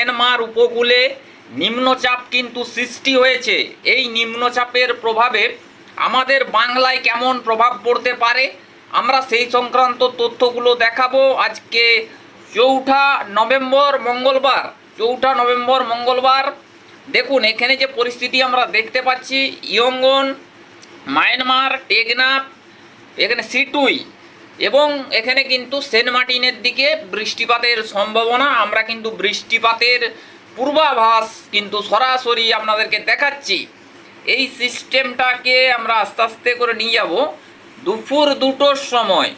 Myanmar উপকূলে নিম্নচাপ কিন্তু সৃষ্টি হয়েছে। এই নিম্নচাপের প্রভাবে আমাদের বাংলায় কেমন প্রভাব পড়তে পারে? আমরা সেই সংক্রান্ত তথ্যগুলো দেখাবো আজকে চৌঠা নভেম্বর মঙ্গলবার। চৌঠা নভেম্বর মঙ্গলবার। দেখুন, এখানে যে পরিস্থিতি আমরা দেখতে পাচ্ছি, ইয়ঙ্গন, মায়ানমার, টেকনাফ, এখানে সিটুই এবং এখানে কিন্তু সেন্ট মার্টিনের দিকে বৃষ্টিপাতের সম্ভাবনা, আমরা কিন্তু বৃষ্টিপাতের পূর্বাভাস কিন্তু সরাসরি আপনাদেরকে দেখাচ্ছি। এই সিস্টেমটাকে আমরা আস্তে আস্তে করে নিয়ে যাব। দুপুর দুটোর সময়,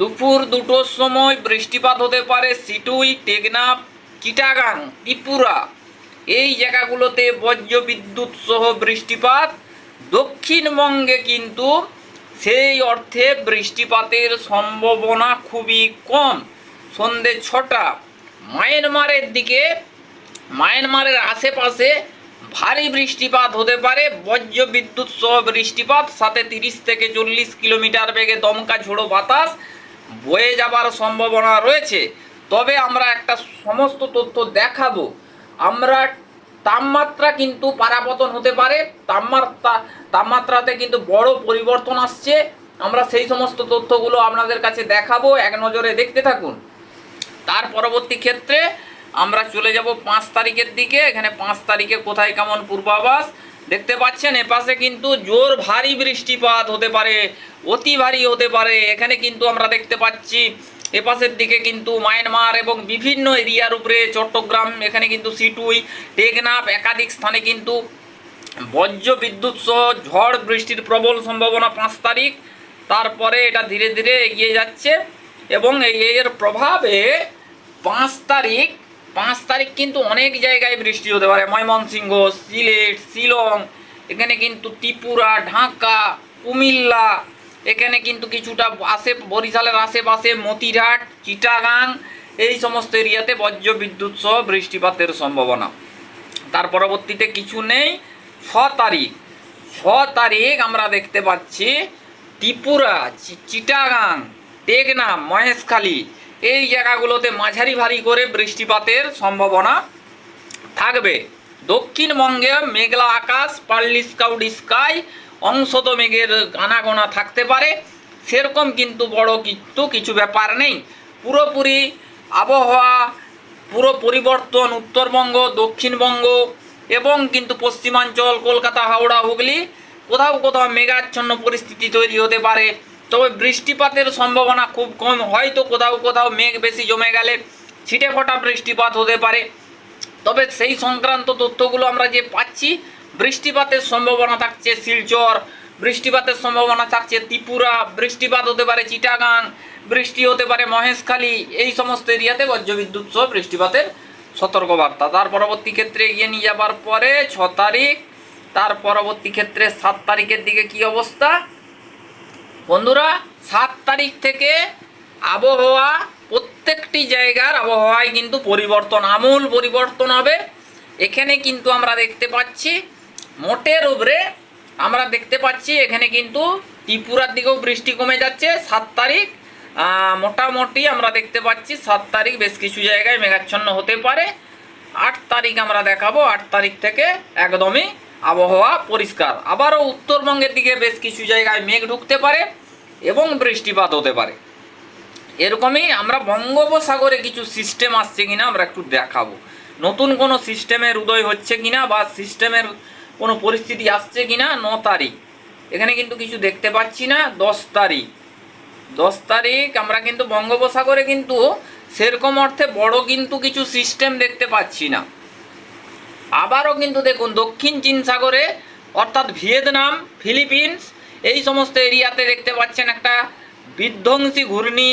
দুপুর দুটোর সময় বৃষ্টিপাত হতে পারে সিটুই, টেকনাফ চিটাগাং ত্রিপুরা। এই জায়গাগুলোতে বজ্র বিদ্যুৎ সহ বৃষ্টিপাত। দক্ষিণবঙ্গে কিন্তু সেই অর্থে বৃষ্টিপাতের সম্ভাবনা খুবই কম। সন্ধে ছটা, মায়ানমারের দিকে, মায়ানমারের আশেপাশে ভারী বৃষ্টিপাত হতে পারে। বজ্র বিদ্যুৎ সহ বৃষ্টিপাত, সাথে তিরিশ থেকে চল্লিশ কিলোমিটার বেগে দমকা ঝোড়ো বাতাস বয়ে যাবার সম্ভাবনা রয়েছে। তবে আমরা একটা সমস্ত তথ্য দেখাবো। আমরা তাপমাত্রা কিন্তু পারাপতন হতে পারে, তাপমাত্রা, তাপমাত্রাতে কিন্তু বড় পরিবর্তন আসছে। আমরা সেই সমস্ত তথ্যগুলো আপনাদের কাছে দেখাবো, এক নজরে দেখতে থাকুন। তার পরবর্তী ক্ষেত্রে আমরা চলে যাব পাঁচ তারিখের দিকে। এখানে পাঁচ তারিখে কোথায় কেমন পূর্বাভাস? দেখতে পাচ্ছেন, এপাশে কিন্তু জোর ভারী বৃষ্টিপাত হতে পারে, অতি ভারী হতে পারে। এখানে কিন্তু আমরা দেখতে পাচ্ছি এপাশের দিকে কিন্তু মায়ানমার এবং বিভিন্ন এরিয়ার উপরে চট্টগ্রাম, এখানে কিন্তু সিটুই, টেকনাফ একাধিক স্থানে কিন্তু বজ্র বিদ্যুৎ সহ ঝড় বৃষ্টির প্রবল সম্ভাবনা পাঁচ তারিখ। তারপরে এটা ধীরে ধীরে এগিয়ে যাচ্ছে এবং এর প্রভাবে পাঁচ তারিখ পাঁচ তারিখ কিন্তু অনেক জায়গায় বৃষ্টি হতে পারে। ময়মনসিংহ, সিলেট, শিলং, এখানে কিন্তু ত্রিপুরা, ঢাকা, কুমিল্লা এখানে কিন্তু কিছুটা আসে বরিশালের আশেপাশে মতিরহাট, চিটাগাং, এই সমস্ত এরিয়াতে বজ্র বিদ্যুৎ সহ বৃষ্টিপাতের সম্ভাবনা। তার পরবর্তীতে কিছু নেই, ছ তারিখ। ছ তারিখ আমরা দেখতে পাচ্ছি ত্রিপুরা চিটাগাং টেকনাম মহেশখালী, এই জায়গাগুলোতে মাঝারি ভারী করে বৃষ্টিপাতের সম্ভাবনা থাকবে। দক্ষিণবঙ্গে মেঘলা আকাশ পার্লি স্কাউড স্কাই অংশত মেঘের আনাগোনা থাকতে পারে। সেরকম কিন্তু বড় কিন্তু কিছু ব্যাপার নেই। পুরোপুরি আবহাওয়া, পুরো পরিবর্তন উত্তরবঙ্গ, দক্ষিণবঙ্গ এবং কিন্তু পশ্চিমাঞ্চল, কলকাতা, হাওড়া, হুগলি, কোথাও কোথাও মেঘাচ্ছন্ন পরিস্থিতি তৈরি হতে পারে। তবে বৃষ্টিপাতের সম্ভাবনা খুব কম, হয়তো কোথাও কোথাও মেঘ বেশি জমে গেলে ছিটে ফোটা বৃষ্টিপাত হতে পারে। তবে সেই সংক্রান্ত তথ্যগুলো আমরা যে পাচ্ছি বৃষ্টিপাতের সম্ভাবনা থাকছে শিলচর, বৃষ্টিপাতের সম্ভাবনা থাকছে ত্রিপুরা, বৃষ্টিপাত হতে পারে চিটাগাং, বৃষ্টি হতে পারে মহেশখালী, এই সমস্ত এরিয়াতে বজ্রবিদ্যুৎ সহ বৃষ্টিপাতের সতর্কবার্তা। তার পরবর্তী ক্ষেত্রে এগিয়ে নিয়ে যাবার পরে ছ তারিখ, তার পরবর্তী ক্ষেত্রে সাত তারিখের দিকে কি অবস্থা? বন্ধুরা, সাত তারিখ থেকে আবহাওয়া প্রত্যেকটি জায়গার আবহাওয়ায় কিন্তু পরিবর্তন, আমূল পরিবর্তন হবে। এখানে কিন্তু আমরা দেখতে পাচ্ছি মোটের উপরে আমরা দেখতে পাচ্ছি, এখানে কিন্তু ত্রিপুরার দিকেও বৃষ্টি কমে যাচ্ছে, সাত তারিখ। মোটামুটি আমরা দেখতে পাচ্ছি, সাত তারিখ বেশ কিছু জায়গায় মেঘাচ্ছন্ন হতে পারে। আট তারিখ আমরা দেখাবো, আট তারিখ থেকে একদমই আবহাওয়া পরিষ্কার। আবারও উত্তরবঙ্গের দিকে বেশ কিছু জায়গায় মেঘ ঢুকতে পারে এবং বৃষ্টিপাত হতে পারে। এরকমই আমরা বঙ্গোপসাগরে কিছু সিস্টেম আসছে কিনা আমরা একটু দেখাবো। নতুন কোনো সিস্টেমের উদয় হচ্ছে কিনা বা সিস্টেমের কোনো পরিস্থিতি আসছে কি না ন তারিখ। এখানে কিন্তু কিছু দেখতে পাচ্ছি না, দশ তারিখ। দশ তারিখ আমরা কিন্তু বঙ্গোপসাগরে কিন্তু সেরকম অর্থে বড় কিন্তু কিছু সিস্টেম দেখতে পাচ্ছি না। আবারও কিন্তু দেখুন, দক্ষিণ চীন সাগরে, অর্থাৎ ভিয়েতনাম, ফিলিপিন্স, এই সমস্ত এরিয়াতে দেখতে পাচ্ছেন একটা বিধ্বংসী ঘূর্ণি,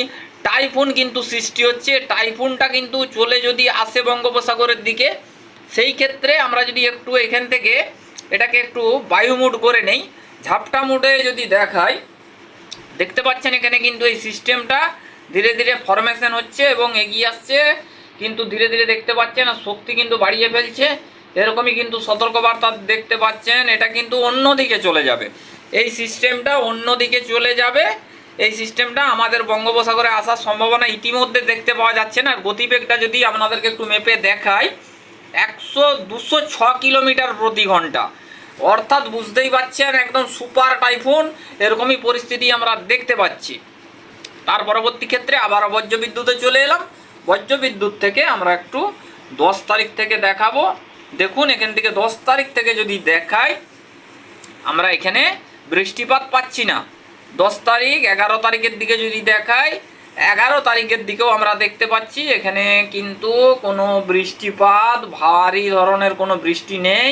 টাইফুন কিন্তু সৃষ্টি হচ্ছে। টাইফুনটা কিন্তু চলে যদি আসে বঙ্গোপসাগরের দিকে, সেই ক্ষেত্রে আমরা যদি একটু এখান থেকে এটাকে একটু বায়ু মুড করে নেই। ঝাপটা মুডে যদি দেখাই, দেখতে পাচ্ছেন এখানে কিন্তু এই সিস্টেমটা ধীরে ধীরে ফরমেশন হচ্ছে এবং এগিয়ে আসছে। কিন্তু ধীরে ধীরে দেখতে পাচ্ছেন আর শক্তি কিন্তু বাড়িয়ে ফেলছে। এরকমই কিন্তু সতর্কবার্তা দেখতে পাচ্ছেন, এটা কিন্তু অন্য দিকে চলে যাবে। এই সিস্টেমটা অন্য দিকে চলে যাবে। এই সিস্টেমটা আমাদের বঙ্গোপসাগরে আসার সম্ভাবনা ইতিমধ্যে দেখতে পাওয়া যাচ্ছে না। গতিবেগটা যদি আপনাদেরকে একটু মেপে দেখাই একশো দুশো ছ কিলোমিটার প্রতি ঘণ্টা। অর্থাৎ বুঝতেই পারছেন একদম সুপার টাইফুন, এরকমই পরিস্থিতি আমরা দেখতে পাচ্ছি। তার পরবর্তী ক্ষেত্রে আবার বজ্র বিদ্যুতে চলে এলাম। বজ্র বিদ্যুৎ থেকে আমরা একটু দশ তারিখ থেকে দেখাবো। দেখুন, এখান থেকে দশ তারিখ থেকে যদি দেখাই, আমরা এখানে বৃষ্টিপাত পাচ্ছি না। দশ তারিখ, এগারো তারিখের দিকে যদি দেখাই এগারো তারিখের দিকেও আমরা দেখতে পাচ্ছি, এখানে কিন্তু কোনো বৃষ্টিপাত, ভারী ধরনের কোনো বৃষ্টি নেই।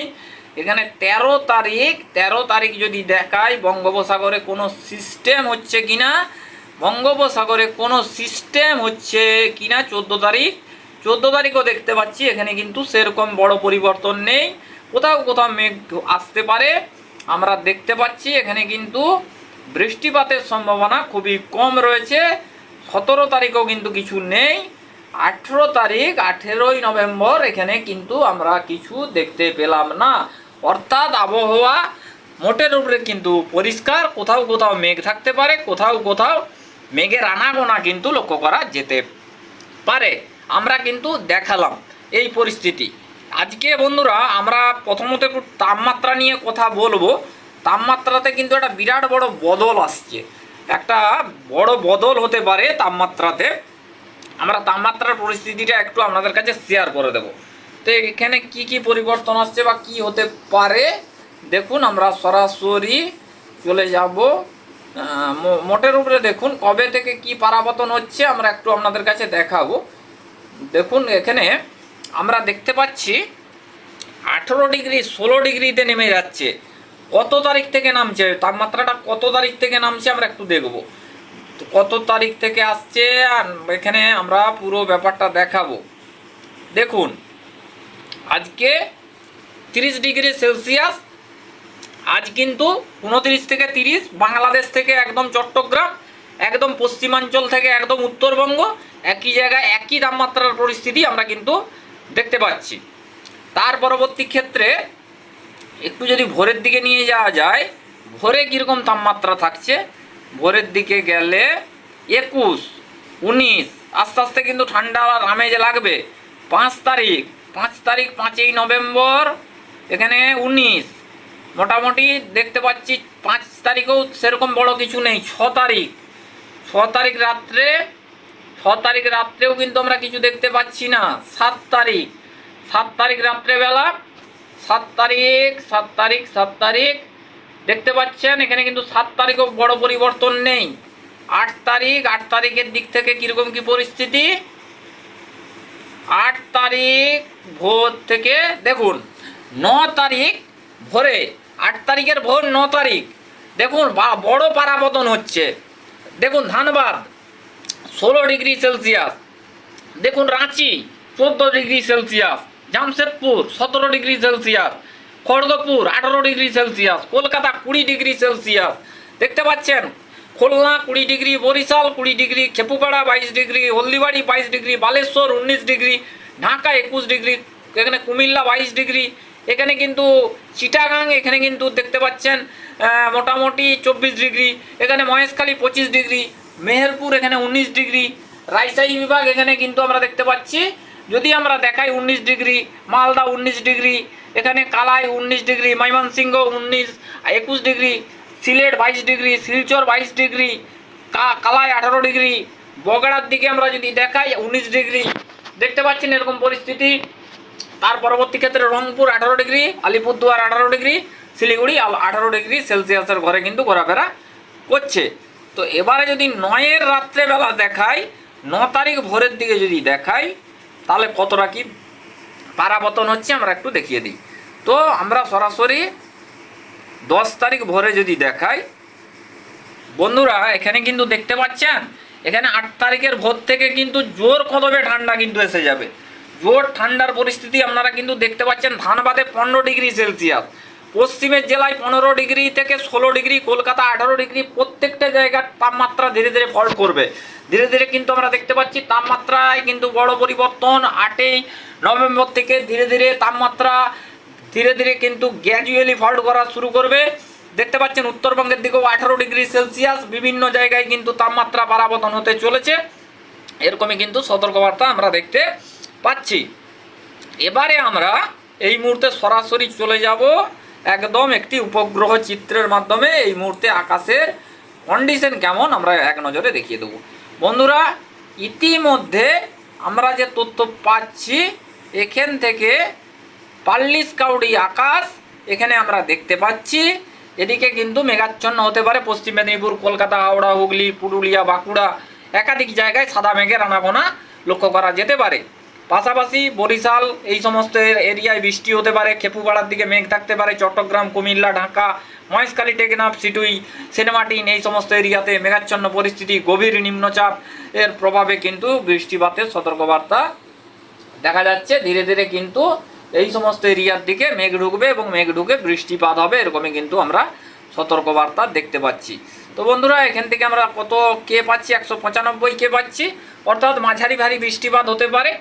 এখানে তেরো তারিখ তেরো তারিখ যদি দেখায় বঙ্গোপসাগরে কোনো সিস্টেম হচ্ছে কিনা? বঙ্গোপসাগরে কোনো সিস্টেম হচ্ছে কিনা চোদ্দ তারিখ? চোদ্দ তারিখও দেখতে পাচ্ছি, এখানে কিন্তু সেরকম বড় পরিবর্তন নেই। কোথাও কোথাও মেঘ আসতে পারে, আমরা দেখতে পাচ্ছি, এখানে কিন্তু বৃষ্টিপাতের সম্ভাবনা খুবই কম রয়েছে। সতেরো তারিখও কিন্তু কিছু নেই। আঠেরো তারিখ, আঠেরোই নভেম্বর, এখানে কিন্তু আমরা কিছু দেখতে পেলাম না। অর্থাৎ আবহাওয়া মোটের উপরে কিন্তু পরিষ্কার, কোথাও কোথাও মেঘ থাকতে পারে, কোথাও কোথাও মেঘের আনাগোনা কিন্তু লক্ষ্য করা যেতে পারে। আমরা কিন্তু দেখালাম এই পরিস্থিতি। আজকে বন্ধুরা, আমরা প্রথমত একটু তাপমাত্রা নিয়ে কথা বলব। তাপমাত্রাতে কিন্তু একটা বিরাট বড় বদল আসছে। একটা বড় বদল হতে পারে তাপমাত্রাতে। আমরা তাপমাত্রার পরিস্থিতিটা একটু আপনাদের কাছে শেয়ার করে দেব। তো এখানে কি কি পরিবর্তন আসছে বা কি হতে পারে? দেখুন, আমরা সরাসরি চলে যাব। মোটের উপরে দেখুন, কবে থেকে কি পারাবতন হচ্ছে আমরা একটু আপনাদের কাছে দেখাবো। দেখুন, এখানে আমরা দেখতে পাচ্ছি আঠেরো ডিগ্রি, ষোলো ডিগ্রিতে নেমে যাচ্ছে। কত তারিখ থেকে নামছে? তাপমাত্রাটা কত তারিখ থেকে নামছে আমরা একটু দেখব। তো কত তারিখ থেকে আসছে আর এখানে আমরা পুরো ব্যাপারটা দেখাবো। দেখুন, আজকে তিরিশ ডিগ্রি সেলসিয়াস, আজ কিন্তু উনত্রিশ থেকে তিরিশ, বাংলাদেশ থেকে একদম চট্টগ্রাম, একদম পশ্চিমাঞ্চল থেকে একদম উত্তরবঙ্গ, একই জায়গায় একই তাপমাত্রার পরিস্থিতি আমরা কিন্তু দেখতে পাচ্ছি। তার পরবর্তী ক্ষেত্রে একটু যদি ভোরের দিকে নিয়ে যাওয়া যায়, ভোরে কীরকম তাপমাত্রা থাকছে? ভোরের দিকে গেলে একুশ, উনিশ, আস্তে আস্তে কিন্তু ঠান্ডা আর আমেজ লাগবে। পাঁচ তারিখ পাঁচ তারিখ পাঁচই নভেম্বর, এখানে উনিশ। মোটামুটি দেখতে পাচ্ছি পাঁচ তারিখেও সেরকম বড় কিছু নেই, ছ তারিখ। ছ তারিখ রাত্রে, ছ তারিখ রাত্রেও কিন্তু আমরা কিছু দেখতে পাচ্ছি না, সাত তারিখ। সাত তারিখ রাত্রেবেলা সাত তারিখ সাত তারিখ সাত তারিখ। দেখতে পাচ্ছেন, এখানে কিন্তু সাত তারিখও বড় পরিবর্তন নেই। আট তারিখ, আট তারিখের দিক থেকে কীরকম কি পরিস্থিতি? আট তারিখ ভোর থেকে, দেখুন, ন তারিখ ভোরে, আট তারিখের ভোর ন তারিখ। দেখুন বড় পারাবতন হচ্ছে। দেখুন, ধানবাদ, ষোলো ডিগ্রি সেলসিয়াস। দেখুন, রাঁচি, চোদ্দ ডিগ্রি সেলসিয়াস। জামশেদপুর সতেরো ডিগ্রি সেলসিয়াস, খড়গপুর আঠারো ডিগ্রি সেলসিয়াস, কলকাতা কুড়ি ডিগ্রি সেলসিয়াস। দেখতে পাচ্ছেন, খুলনা কুড়ি ডিগ্রি, বরিশাল কুড়ি ডিগ্রি, খেপুপাড়া বাইশ ডিগ্রি, হলদিবাড়ি বাইশ ডিগ্রি, বালেশ্বর উনিশ ডিগ্রি, ঢাকা একুশ ডিগ্রি, এখানে কুমিল্লা বাইশ ডিগ্রি, এখানে কিন্তু চিটাগাং, এখানে কিন্তু দেখতে পাচ্ছেন মোটামুটি চব্বিশ ডিগ্রি, এখানে মহেশখালী পঁচিশ ডিগ্রি, মেহেরপুর এখানে উনিশ ডিগ্রি, রাজশাহী বিভাগ এখানে কিন্তু আমরা দেখতে পাচ্ছি যদি আমরা দেখাই উনিশ ডিগ্রি, মালদা উনিশ ডিগ্রি, এখানে কালাই উনিশ ডিগ্রি, ময়মনসিংহ উনিশ, একুশ ডিগ্রি, সিলেট বাইশ ডিগ্রি, শিলচর বাইশ ডিগ্রি কালাই আঠারো ডিগ্রি, বগড়ার দিকে আমরা যদি দেখাই উনিশ ডিগ্রি, দেখতে পাচ্ছেন এরকম পরিস্থিতি। তার পরবর্তী ক্ষেত্রে রংপুর আঠারো ডিগ্রি, আলিপুরদুয়ার আঠারো ডিগ্রি, শিলিগুড়ি আঠারো ডিগ্রি সেলসিয়াসের ঘরে কিন্তু ঘোরাফেরা করছে। তো এবারে যদি নয়ের রাত্রেবেলা দেখাই, ন তারিখ ভোরের দিকে যদি দেখাই তাহলে কতটা কি পারাবতন হচ্ছে, আমরা একটু দেখিয়ে দিই। তো আমরা সরাসরি দশ তারিখ ভোরে যদি দেখাই, বন্ধুরা, এখানে কিন্তু দেখতে পাচ্ছেন, এখানে আট তারিখের ভোর থেকে কিন্তু জোর কদমে ঠান্ডা কিন্তু এসে যাবে। জোর ঠান্ডার পরিস্থিতি আপনারা কিন্তু দেখতে পাচ্ছেন, ধানবাদে পনেরো ডিগ্রি সেলসিয়াস। পশ্চিমের জেলায় পনেরো ডিগ্রি থেকে ষোলো ডিগ্রি, কলকাতা আঠারো ডিগ্রি, প্রত্যেকটা জায়গার তাপমাত্রা ধীরে ধীরে ফল্ট করবে। ধীরে ধীরে কিন্তু আমরা দেখতে পাচ্ছি তাপমাত্রায় কিন্তু বড় পরিবর্তন আটই নভেম্বর থেকে ধীরে ধীরে তাপমাত্রা ধীরে ধীরে কিন্তু গ্র্যাজুয়ালি ফল্ট করা শুরু করবে। দেখতে পাচ্ছেন উত্তরবঙ্গের দিকেও আঠারো ডিগ্রি সেলসিয়াস, বিভিন্ন জায়গায় কিন্তু তাপমাত্রা পারাবতন হতে চলেছে। এরকমই কিন্তু সতর্কবার্তা আমরা দেখতে পাচ্ছি। এবারে আমরা এই মুহূর্তে সরাসরি চলে যাব একদম একটি উপগ্রহ চিত্রের মাধ্যমে এই মুহূর্তে আকাশের কন্ডিশন কেমন আমরা এক নজরে দেখিয়ে দেবো। বন্ধুরা, ইতিমধ্যে আমরা যে তথ্য পাচ্ছি, এখান থেকে পাল্লিশ কাউডি আকাশ এখানে আমরা দেখতে পাচ্ছি। এদিকে কিন্তু মেঘাচ্ছন্ন হতে পারে, পশ্চিম মেদিনীপুর, কলকাতা, হাওড়া, হুগলি, পুরুলিয়া, বাঁকুড়া, একাধিক জায়গায় সাদা মেঘের আনাগোনা লক্ষ্য করা যেতে পারে। পাশাপাশি বরিশাল, এই সমস্ত এরিয়ায় বৃষ্টি হতে পারে, খেপুপাড়ার দিকে মেঘ থাকতে পারে, চট্টগ্রাম, কুমিল্লা, ঢাকা, মহেশখালী, টেকনাফ, সিটুই, সেনেমাটিন, এই সমস্ত এরিয়াতে মেঘাচ্ছন্ন পরিস্থিতি, গভীর নিম্নচাপ। এর প্রভাবে কিন্তু বৃষ্টিপাতের সতর্কবার্তা দেখা যাচ্ছে। ধীরে ধীরে কিন্তু এই সমস্ত এরিয়ার দিকে মেঘ ঢুকবে এবং মেঘ ঢুকে বৃষ্টিপাত হবে, এরকমই কিন্তু আমরা সতর্কবার্তা দেখতে পাচ্ছি। তো বন্ধুরা, এখান থেকে আমরা কত কে পাচ্ছি? একশো পঁচানব্বই কে পাচ্ছি? অর্থাৎ মাঝারি ভারী বৃষ্টিপাত হতে পারে।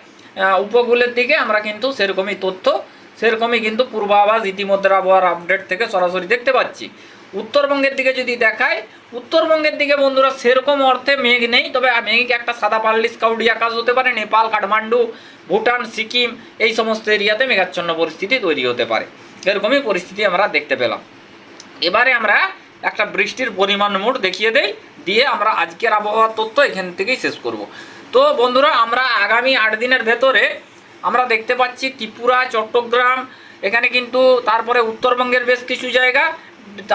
উপকূলের দিকে আমরা কিন্তু সেরকমই তথ্য, সেরকমই কিন্তু পূর্বাভাস ইতিমধ্যে আবহাওয়ার আপডেট থেকে সরাসরি দেখতে পাচ্ছি। উত্তরবঙ্গের দিকে যদি দেখায় উত্তরবঙ্গের দিকে বন্ধুরা সেরকম অর্থে মেঘ নেই, তবে মেঘ একটা সাদা পাল্লিশ কাউডি আকাশ হতে পারে, নেপাল, কাঠমান্ডু, ভুটান, সিকিম, এই সমস্ত এরিয়াতে মেঘাচ্ছন্ন পরিস্থিতি তৈরি হতে পারে। এরকমই পরিস্থিতি আমরা দেখতে পেলাম। এবারে আমরা একটা বৃষ্টির পরিমাণ মোট দেখিয়ে দেই, দিয়ে আমরা আজকের আবহাওয়ার তথ্য এখান থেকেই শেষ করব। তো বন্ধুরা, আমরা আগামী আট দিনের ভেতরে আমরা দেখতে পাচ্ছি ত্রিপুরা, চট্টগ্রাম, এখানে কিন্তু তারপরে উত্তরবঙ্গের বেশ কিছু জায়গা।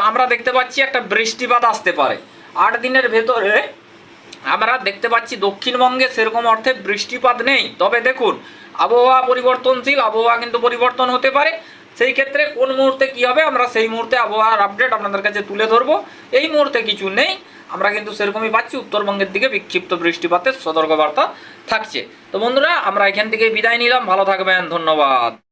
আমরা দেখতে পাচ্ছি একটা বৃষ্টিপাত আসতে পারে। আট দিনের ভেতরে আমরা দেখতে পাচ্ছি দক্ষিণবঙ্গে সেরকম অর্থে বৃষ্টিপাত নেই। তবে দেখুন, আবহাওয়া পরিবর্তনশীল, আবহাওয়া কিন্তু পরিবর্তন হতে পারে। সেই ক্ষেত্রে কোন মুহূর্তে কি হবে, আমরা সেই মুহূর্তে আবহাওয়ার আপডেট আপনাদের কাছে তুলে ধরবো। এই মুহূর্তে কিছু নেই। আমরা কিন্তু সেরকমই পাচ্ছি। উত্তরবঙ্গের দিকে বিক্ষিপ্ত বৃষ্টিপাতের সতর্কবার্তা থাকছে। তো বন্ধুরা, আমরা এখান থেকে বিদায় নিলাম। ভালো থাকবেন। ধন্যবাদ।